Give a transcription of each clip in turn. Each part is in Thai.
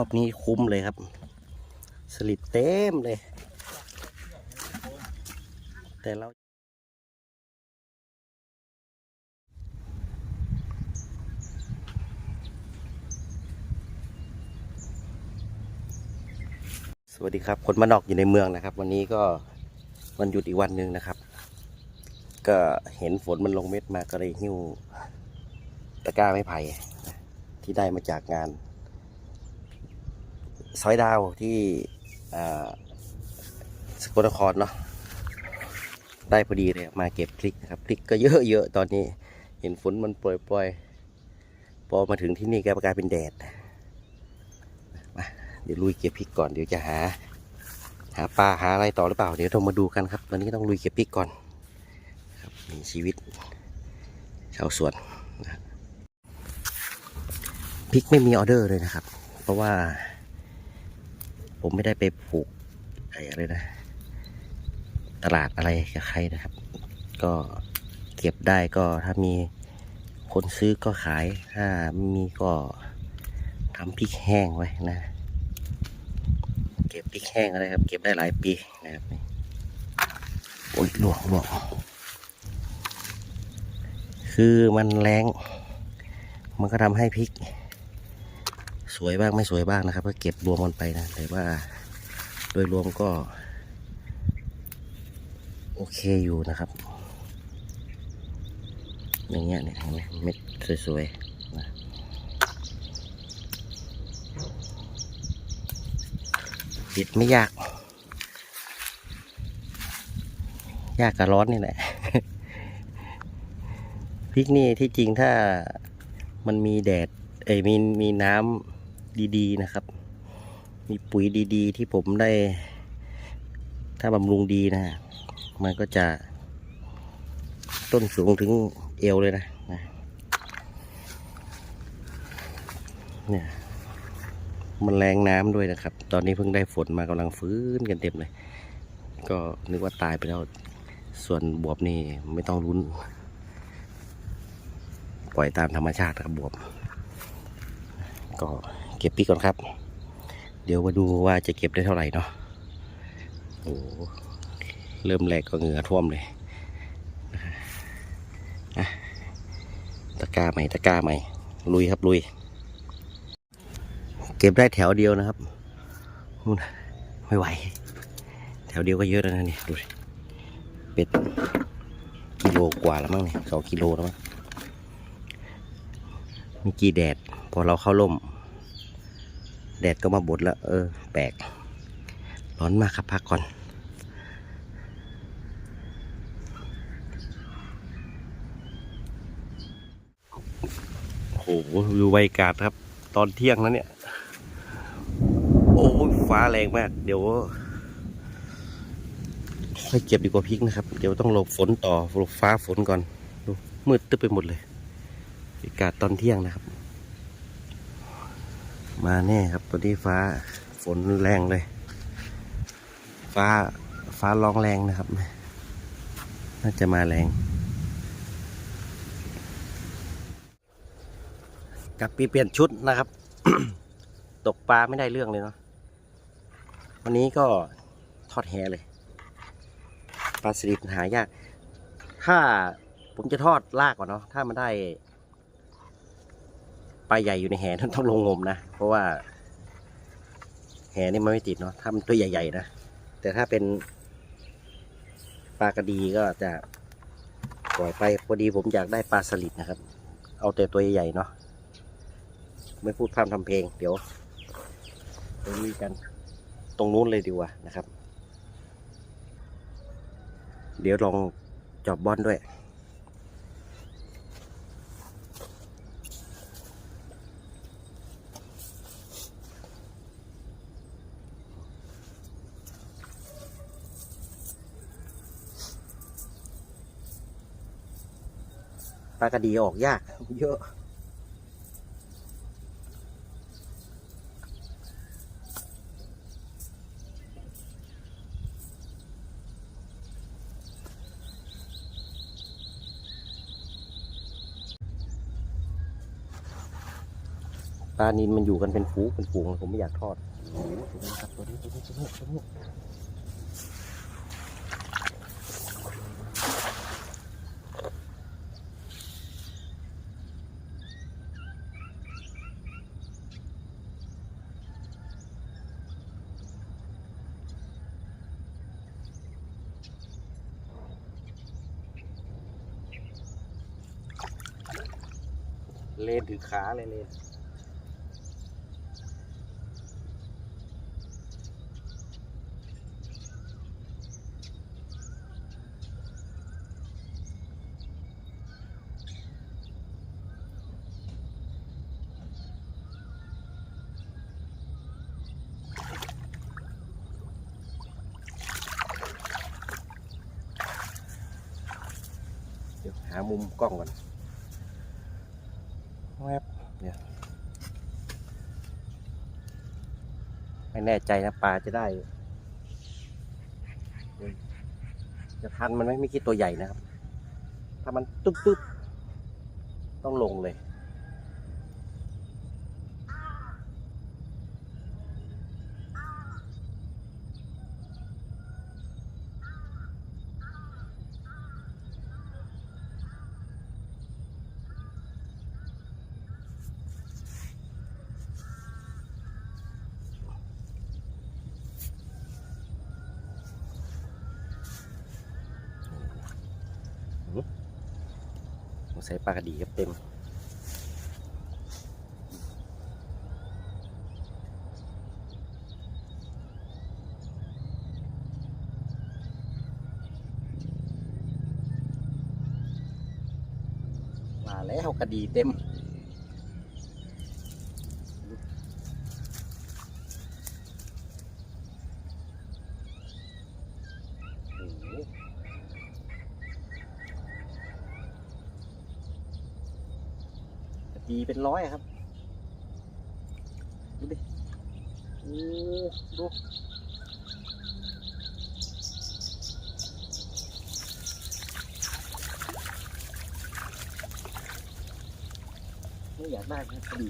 อบนี้คุ้มเลยครับ สลิดเต็มเลย แต่เราสวัสดีครับ คนมานอกอยู่ในเมืองนะครับ วันนี้ก็วันหยุดอีกวันหนึ่งนะครับ ก็เห็นฝนมันลงเม็ดมาก็เลยหิ้วตะกร้าไม้ไผ่ที่ได้มาจากงาน ซอยดาวที่สกลนครเนาะได้พอดีเลยมาเก็บพริกนะครับพริกก็เยอะๆตอนนี้ เห็นฝนมันปล่อยๆพอมาถึงที่นี่ก็กลายเป็นแดดมาเดี๋ยวลุยเก็บพริกก่อนเดี๋ยวจะหา หาปลาหาอะไรต่อหรือเปล่า เดี๋ยวเรามาดูกันครับ ตอนนี้ต้องลุยเก็บพริกก่อนครับมีชีวิต ชาวสวนนะพริกไม่มีออเดอร์เลยนะครับ เพราะว่า ผมไม่ได้ไปผูกอะไรนะ ตลาดอะไรกับใครนะครับ ก็เก็บได้ก็ถ้ามีคนซื้อก็ขาย ถ้าไม่มีก็ทำพริกแห้งไว้นะ เก็บพริกแห้งอะไรครับ เก็บได้หลายปีนะครับโอ้ยหลวงหลวงคือมันแรงมันก็ทำให้พริก สวยบ้างไม่สวยบ้างนะครับ ก็เก็บรวมกันไปนะ แต่ว่าโดยรวมก็ โอเคอยู่นะครับ อย่างเงี้ยเนี่ยเห็นไหมเม็ดสวยๆนะปิดไม่ยาก ยากกับร้อนนี่แหละพริกนี่ที่จริงถ้ามันมีแดด เอ้ยมีมีน้ำ ดีๆนะครับ มีปุ๋ยดีๆ ที่ผมได้ ถ้าบำรุงดีนะ มันก็จะต้นสูงถึงเอวเลยนะนะเนี่ยมันแรงน้ำด้วยนะครับ ตอนนี้เพิ่งได้ฝนมากำลังฟื้นกันเต็มเลย ก็นึกว่าตายไปแล้ว ส่วนบวบนี่ไม่ต้องรุ้น ปล่อยตามธรรมชาติครับบวบ ก็ เก็บปีกก่อนครับ เดี๋ยวมาดูว่าจะเก็บได้เท่าไหร่เนาะโอ้เริ่มแรกก็เหงื่อท่วมเลยตะกร้าใหม่ตะกร้าใหม่ ลุยครับลุย เก็บได้แถวเดียวนะครับไม่ไหว แถวเดียวก็เยอะแล้วนะนี่ดูเป็ดกิโลกว่าแล้วมั้งเนี่ยสองกิโลแล้วมั้งมีกี่แดด พอเราเข้าร่ม แดดก็มาบดแล้ว เออ แปลก ร้อนมากครับพักก่อน โอ้โหดูบรรยากาศครับ ตอนเที่ยงแล้วเนี่ย โอ้ฟ้าแรงมาก เดี๋ยวค่อยเก็บดีกว่าพริกนะครับ เดี๋ยวต้องหลบฝนต่อหลบฟ้าฝนก่อน ดูมืดตึ๊บไปหมดเลยบรรยากาศตอนเที่ยงนะครับ มาแน่ครับตอนนี้ฟ้าฝนแรงเลย ฟ้าฟ้าร้องแรงนะครับ น่าจะมาแรงกลับปีเปลี่ยนชุดนะครับ ตกปลาไม่ได้เรื่องเลยเนาะวันนี้ก็ทอดแหเลยปลาสลิดหายาก ถ้าผมจะทอดลากก่อนเนาะถ้ามันได้ ปลาใหญ่อยู่ในแหนั้นต้องลงงมนะ เพราะว่า แหนี่มันไม่ติดเนาะถ้ามันตัวใหญ่ๆนะ แต่ถ้าเป็นปลากระดีก็จะปล่อยไปพอดีผมอยากได้ปลาสลิดนะครับ เอาแต่ตัวใหญ่ๆเนาะไม่พูดพร่ำทำเพลง เดี๋ยวไปลุยกันตรงนู้นเลยดีกว่านะครับ เดี๋ยวลองจอบบอลด้วย ปลากระดีออกยาก เยอะ ปลานินมันอยู่กันเป็นฝูเป็นฝูงผมไม่อยากทอดโอ้โหตัวนี้ครับตัวนี้ตัวนี้ตัวนี้ เลนถือขาเลยเลนเดี๋ยวหามุมกล้องก่อนแวบเดี๋ยว ไม่แน่ใจนะปลาจะได้ จะทันมันไหมไม่คิดตัวใหญ่นะครับ ถ้ามันตุ๊บตุ๊บต้องลงเลย ปลากระดีครับเต็มมาแล้วกระดีเต็ม โอ้โห ตี เป็นร้อยอะครับ ดูดิโอ้ดูไม่อยากได้ครับพอดี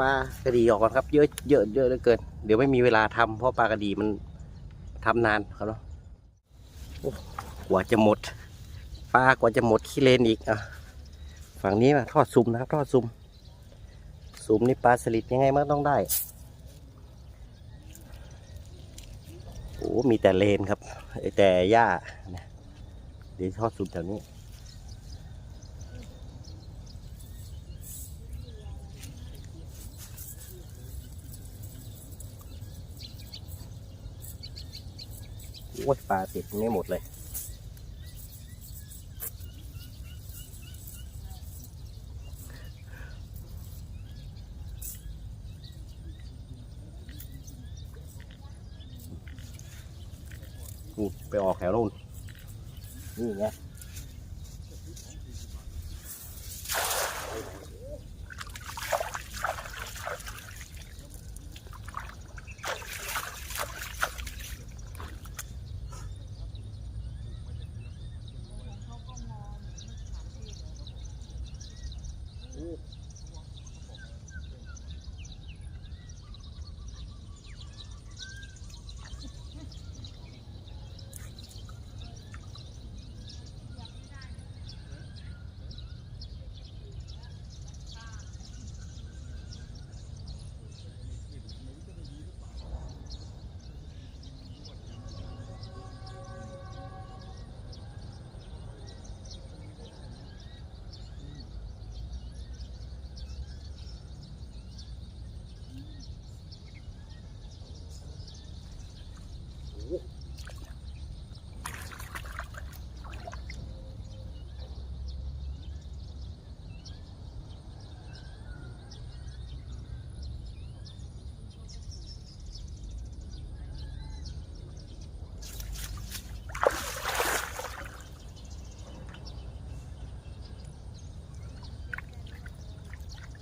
ปลากระดีออกก่อนครับ เยอะเยอะเยอะเหลือเกินเดี๋ยวไม่มีเวลาทำเพราะปลากระดีมันทำนานครับเนาะกว่าจะหมดปลากว่าจะหมดขี้เลนอีกอะฝั่งนี้มาทอดซุมนะครับ ทอดซุมซุมนี่ปลาสลิดยังไงมันต้องได้โอ้มีแต่เลนครับไอแต่หญ้าเดี๋ยวทอดซุมแถวนี้ อ้ยปลาติดไม่หมดเลยไปออกแถวนู่นนี่ไง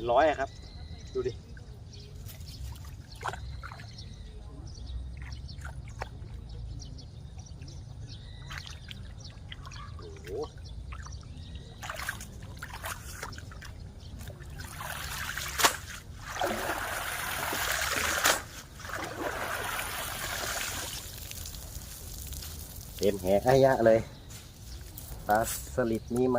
เป็นร้อยครับ ดูดิเต็มแหอายะเลย ปลาสลิดมีไหม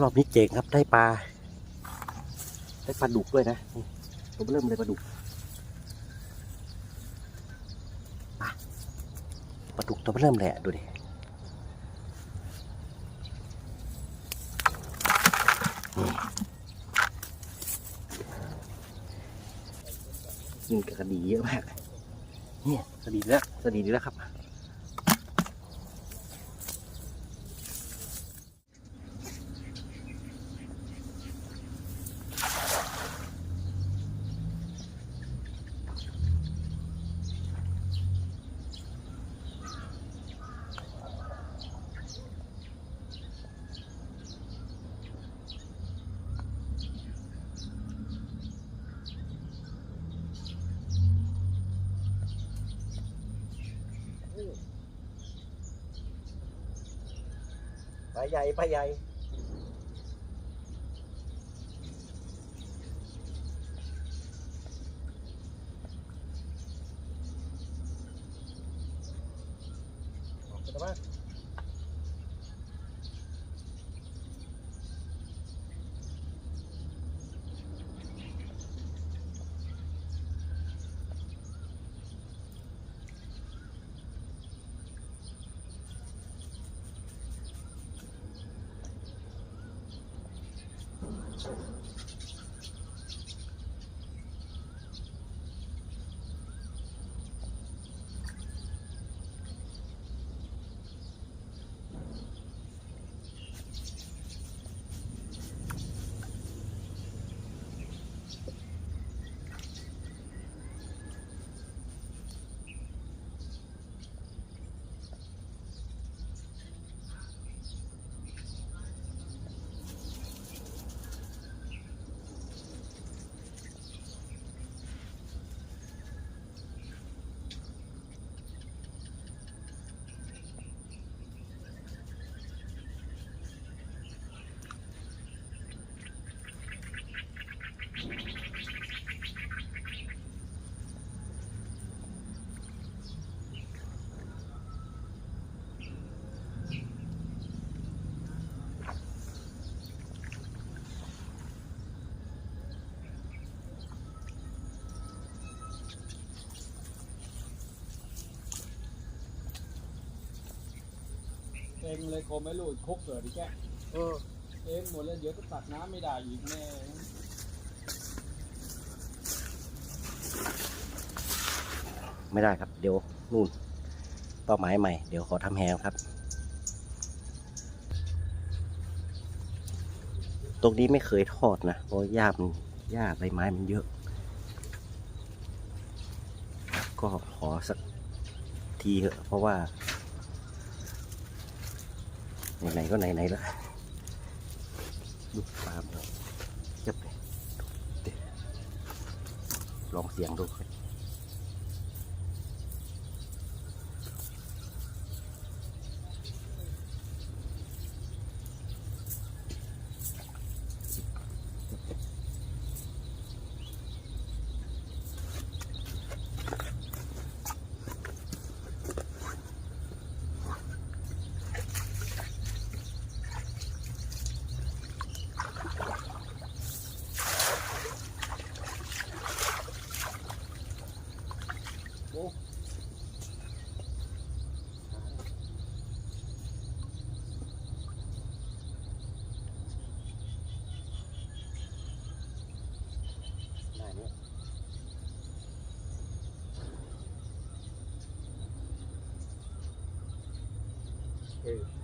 รอบนี้เจ๋งครับได้ปลา ได้ปลาดุกด้วยนะผมเริ่มเลยปลาดุกปลาดุกตัวเริ่มเลยอะดูดิยิงกระดีเยอะมาก เนี่ยกระดีแล้วกระดีดีแล้วครับ ปลาใหญ่ปลาใหญ่ เองเลยโคมไม่รู้คุกเกิดอีกแกเออเองหมดแล้วเดี๋ยวก็ตักน้ำไม่ได้อีกแน่ไม่ได้ครับ เดี๋ยวนู่นเป้าหมายใหม่ เดี๋ยวขอทำแฮมครับ ตรงนี้ไม่เคยทอดนะเพราะหญ้ามันหญ้าใบไม้มันเยอะ ก็ขอสักทีเถอะเพราะว่า ไหนๆก็ไหนๆแล้วดูปลาเลยเจ็บเลยลองเสียงดูครับ ได้เนี่ย เ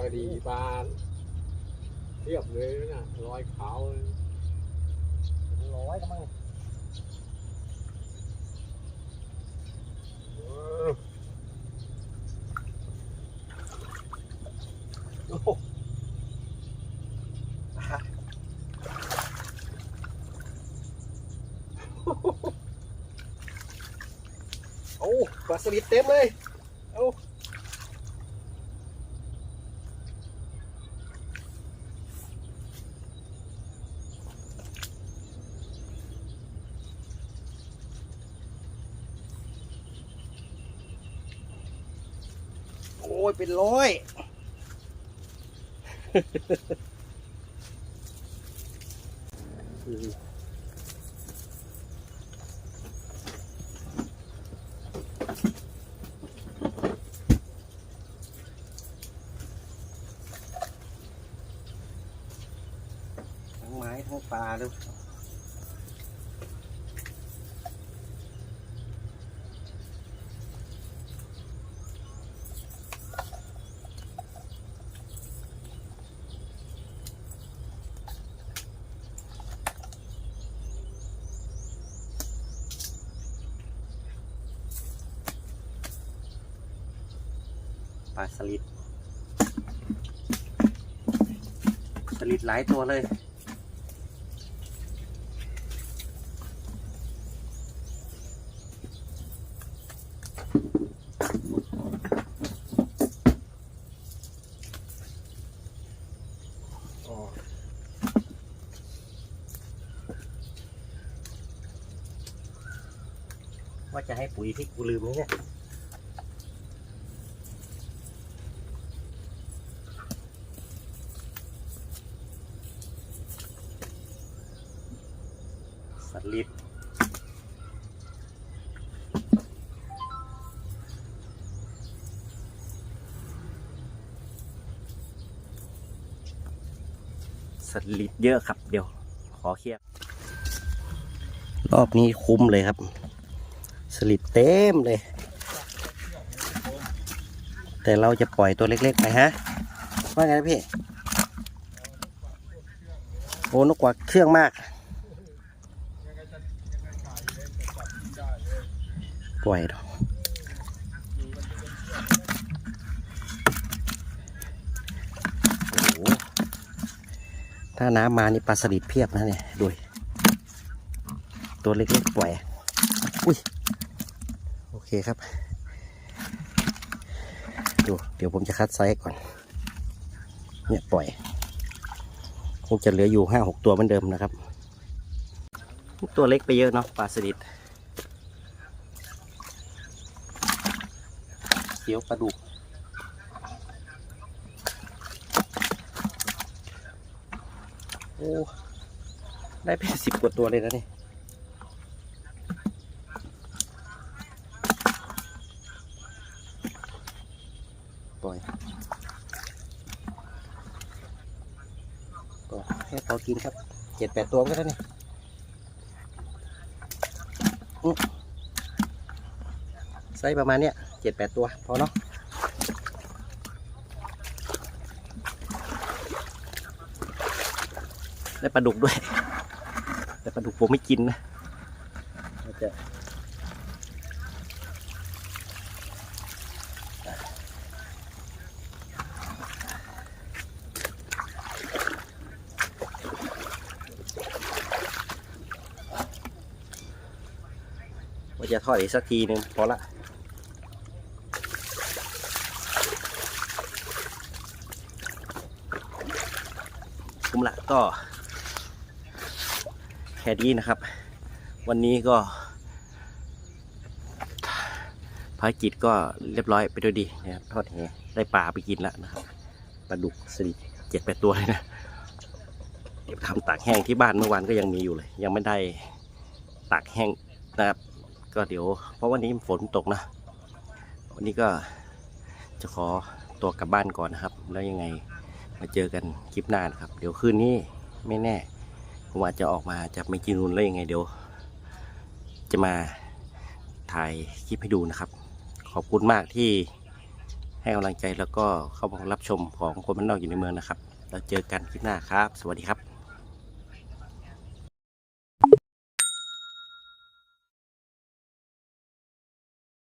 าก็ดีปลาเทียบเลยนะรอยขาวเลยร้อยก็มั้งเออโอ้โหโอ้ปลาสลิดเต็มเลยเอา โอ้ยเป็นร้อยงไม้ทั้งปลาเลยป ลาสลิดสลิดหลายตัวเลย ว่าจะให้ปุ๋ยที่กูลืมนี่เนี่ย สลิดสลิดเยอะครับเดี๋ยว ขอเคลียร์รอบนี้คุ้มเลยครับ สลิดเต็มเลย แต่เราจะปล่อยตัวเล็กๆไปฮะ ว่าไงนะพี่ โอ้นกกว่าเครื่องมาก่อยเถอะโอ้โหถ้าน้ำมานี่ปลาสลิดเพียบนะเนี่ยดูดิตัวเล็กๆปล่อยอุ้ยโอเคครับ ดูเดี๋ยวผมจะคัดไซส์ก่อน เนี่ยปล่อย คงจะเหลืออยู่ห้าหกตัวเหมือนเดิมนะครับ ตัวเล็กไปเยอะเนาะปลาสลิด เสียวปลาดุกโอ้ได้เป็นสิบกว่าตัวเลยนะนี่ปล่อยก็ให้พอกินครับเจ็ดแปดตัวก็ได้นี่ยไซส์ประมาณเนี้ย เจ็ดแปดตัวพอเนาะได้ปลาดุกด้วย แต่ปลาดุกผมไม่กินนะเราจะว่าจะทอดอีกสักทีหนึ่งพอละ คุ้มละ ก็แค่นี้นะครับ วันนี้ก็ภารกิจก็เรียบร้อยไปด้วยดีนะครับทอดแหได้ปลาไปกินแล้วนะครับปลาดุกสลิดเจ็ดแปดตัวเลยนะเดี๋ยวทำตากแห้งที่บ้านเมื่อวานก็ยังมีอยู่เลย ยังไม่ได้ตากแห้งนะครับ ก็เดี๋ยว เพราะวันนี้ฝนตกนะ วันนี้ก็จะขอตัวกลับบ้านก่อนนะครับ แล้วยังไง มาเจอกันคลิปหน้านะครับ เดี๋ยวคืนนี้ไม่แน่ ผมอาจจะออกมาจากไม่กินนุนแล้วยังไงเดี๋ยว จะมาถ่ายคลิปให้ดูนะครับ ขอบคุณมากที่ให้กำลังใจแล้วก็เข้ามารับชมของคนบ้านนอกอยู่ในเมืองนะครับแล้วเจอกันคลิปหน้าครับ สวัสดีครับ